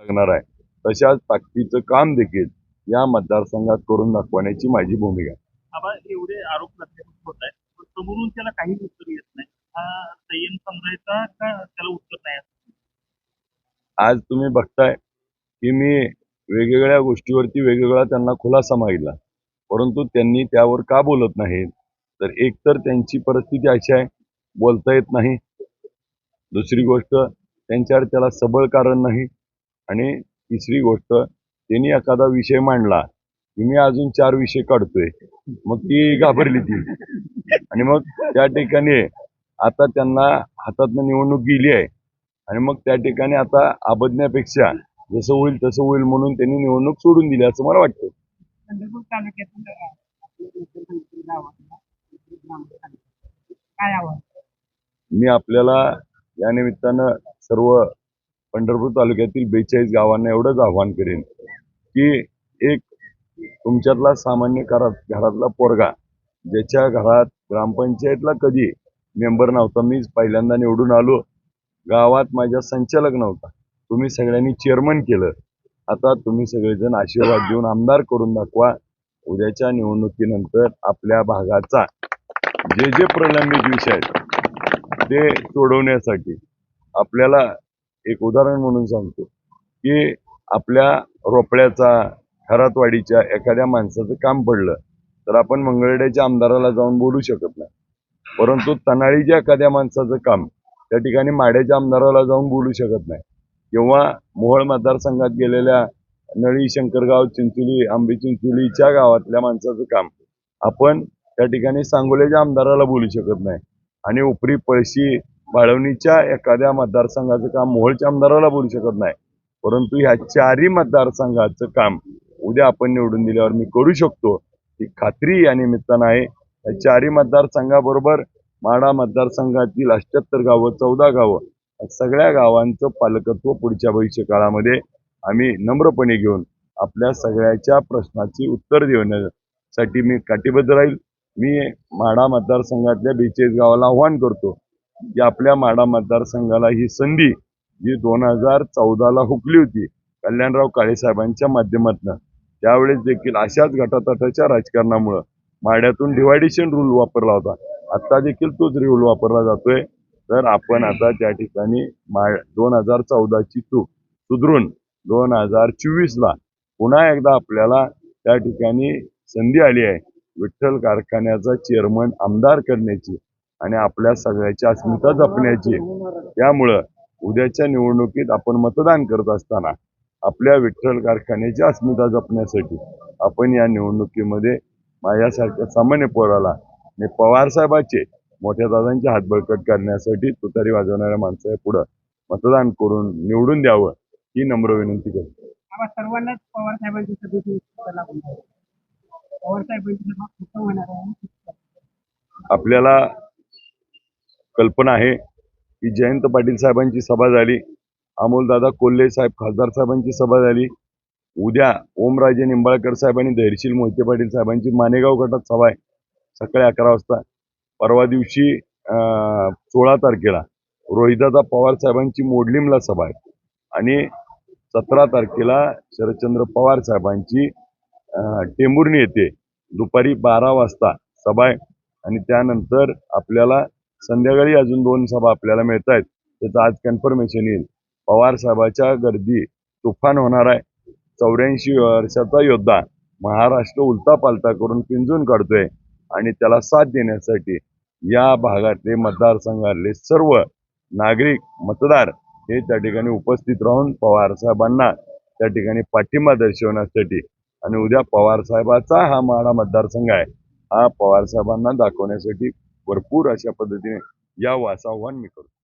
लागणार आहे. तशाच ताकदीचं काम देखील या मतदारसंघात करून दाखवण्याची माझी भूमिका. एवढे आरोप प्रत्यारोप होत आहेत समोरून त्याला काही उत्तर येत नाही. हा संयम समजायचा का त्याला उत्तर नाही आज तुम्ही बघताय की मी वेगवेगळ्या गोष्टीवरती वेगवेगळा त्यांना खुलासा मागितला. परंतु त्यांनी त्यावर का बोलत नाहीत? तर एकतर त्यांची परिस्थिती अशी आहे बोलता येत नाही. दुसरी गोष्ट त्यांच्यावर त्याला सबळ कारण नाही. आणि तिसरी गोष्ट त्यांनी एखादा विषय मांडला की मी अजून चार विषय काढतोय. मग ती घाबरली ती. आणि मग त्या ठिकाणी आता त्यांना हातातनं निवडणूक गेली आहे. आणि मग त्या ठिकाणी आता आबदण्यापेक्षा जसं होईल तसं होईल म्हणून त्यांनी निवडणूक सोडून दिली असं मला वाटतं. मी आपल्याला या निमित्तानं सर्व पंढरपूर तालुक्यातील बेचाळीस गावांना एवढंच आव्हान करेन की एक तुमच्यातला सामान्य घरात घरातला पोरगा ज्याच्या घरात ग्रामपंचायतला कधी मेंबर नव्हता मीच पहिल्यांदा निवडून आलो. गावात माझ्या संचालक नव्हता. तुम्ही सगळ्यांनी चेअरमन केलं. आता तुम्ही सगळेजण आशीर्वाद देऊन आमदार करून दाखवा. उद्याच्या निवडणुकीनंतर आपल्या भागाचा जे जे प्रलंबित विषय आहेत ते सोडवण्यासाठी आपल्याला एक उदाहरण म्हणून सांगतो की आपल्या रोपड्याचा खरातवाडीच्या एखाद्या माणसाचं काम पडलं तर आपण मंगळड्याच्या आमदाराला जाऊन बोलू शकत नाही. परंतु तनाळीच्या एखाद्या माणसाचं काम त्या ठिकाणी माड्याच्या आमदाराला जाऊन बोलू शकत नाही. किंवा मोहळ मतदारसंघात गेलेल्या नळी शंकरगाव चिंचोली आंबे चिंचोलीच्या गावातल्या माणसाचं काम आपण त्या ठिकाणी सांगोल्याच्या आमदाराला बोलू शकत नाही. आणि उपरी पळशी बाळवणीच्या एखाद्या मतदारसंघाचं काम मोहोळच्या आमदाराला बोलू शकत नाही. परंतु ह्या चारही मतदारसंघाचं काम उद्या आपण निवडून दिल्यावर मी करू शकतो. ही खात्री या निमित्तानं आहे. या चारही मतदारसंघाबरोबर माडा मतदारसंघातील अष्ट्याहत्तर गावं चौदा गावं सगळ्या गावांचं पालकत्व पुढच्या भविष्य काळामध्ये आम्ही नम्रपणे घेऊन आपल्या सगळ्याच्या प्रश्नाची उत्तर देण्यासाठी मी काटिबद्ध राहील. मी माडा मतदारसंघातल्या बेचाळीस गावाला आव्हान करतो. की आपल्या माडा मतदारसंघाला ही संधी जी दोन हजार चौदाला हुकली होती कल्याणराव काळेसाहेबांच्या माध्यमातून. त्यावेळेस देखील अशाच गटातटाच्या राजकारणामुळं माड्यातून डिवायडेशन रूल वापरला होता. आत्ता देखील तोच रूल वापरला जातोय. तर आपण आता त्या ठिकाणी मा दोन हजार चौदाची चूक सुधरून दोन हजार चोवीसला पुन्हा एकदा आपल्याला त्या ठिकाणी संधी आली आहे. विठ्ठल कारखान्याचा चेअरमन आमदार करण्याची. आणि आपल्या सगळ्याची अस्मिता जपण्याची. त्यामुळं उद्याच्या निवडणुकीत आपण मतदान करत असताना आपल्या विठ्ठल कारखान्याची अस्मिता जपण्यासाठी आपण या निवडणुकीमध्ये माझ्यासारख्या सामान्य पोराला आणि पवार साहेबाचे मोठ्या दादांचे हात बळकट करण्यासाठी तुतारी वाजवणाऱ्या माणसाच्या पुढं मतदान करून निवडून द्यावं ही नम्र विनंती करतो. सर्वांनाच पवार साहेबांची. पवार साहेबांची आपल्याला कल्पना आहे की जयंत पाटील साहेबांची सभा झाली अमोलदादा कोल्हे साहेब खासदार साहेबांची सभा झाली उद्या ओमराजे निंबाळकर साहेब आणि धैर्यशील मोहिते पाटील साहेबांची मानेगाव गटात सभा आहे सकाळी अकरा वाजता. परवा दिवशी सोळा तारखेला रोहिदादा पवार साहेबांची मोडलिमला सभा आहे आणि सतरा तारखेला शरदचंद्र पवार साहेबांची टेंभुर्णी येथे दुपारी बारा वाजता सभा आहे आणि त्यानंतर आपल्याला संध्याकाळी अजून दोन सभा आपल्याला मिळत आहेत त्याचं आज कन्फर्मेशन येईल. पवार साहेबाच्या गर्दी तुफान होणार आहे. चौऱ्याऐंशी वर्षाचा योद्धा महाराष्ट्र उलता पालता करून पिंजून काढतोय आणि त्याला साथ देण्यासाठी या भागातले मतदारसंघातले सर्व नागरिक मतदार हे त्या ठिकाणी उपस्थित राहून पवार साहेबांना त्या ठिकाणी पाठिंबा दर्शवण्यासाठी आणि उद्या पवार साहेबाचा हा माळा मतदारसंघ आहे. हा पवार साहेबांना दाखवण्यासाठी भरपूर अशा पद्धतीने या वाचावान आव्हान मी करतो.